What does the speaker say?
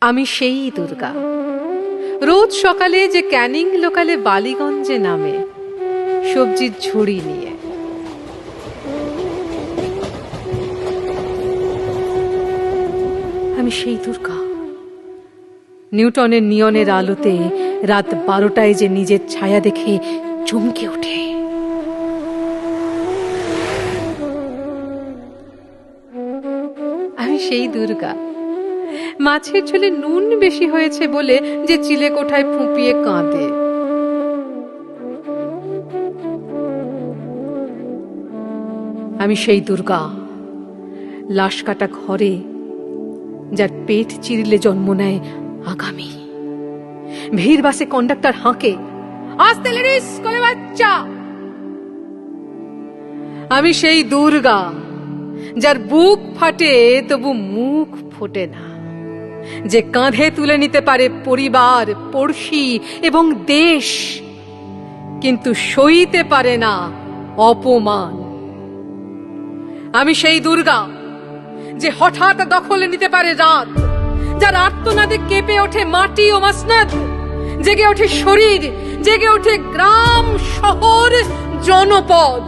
আমি সেই দুর্গা। রোজ সকালে যে ক্যানিং লোকালে বালিগঞ্জে নামে, সবজির ঝুড়ি নিয়ে। আমি সেই দুর্গা। নিউটনের নিয়নের আলোতে রাত বারোটায় যে নিজের ছায়া দেখে চমকে ওঠে। আমি সেই দুর্গা। মাছের ঝোলে নুন বেশি হয়েছে বলে যে চিলে কোঠায় ফুঁপিয়ে কাঁদে। আমি সেই দুর্গা। লাশ কাটা ঘরে, যার পেট চিরিলে জন্ম নেয় আগামী। ভিড় বাসে কন্ডাক্টর হাঁকে আসতে লেডিস বাচ্চা! আমি সেই দুর্গা, যার বুক ফাটে তবু মুখ ফোটে না। যে কাঁধে তুলে নিতে পারে পরিবার, পড়শি এবং দেশ, কিন্তু সইতে পারে না অপমান। আমি সেই দুর্গা যে হঠাৎ দখলে নিতে পারে রাত যার আর্তনাদে কেঁপে ওঠে মাটি ও মাসনাদ, জেগে ওঠে শরীর, জেগে ওঠে গ্রাম, শহর, জনপদ।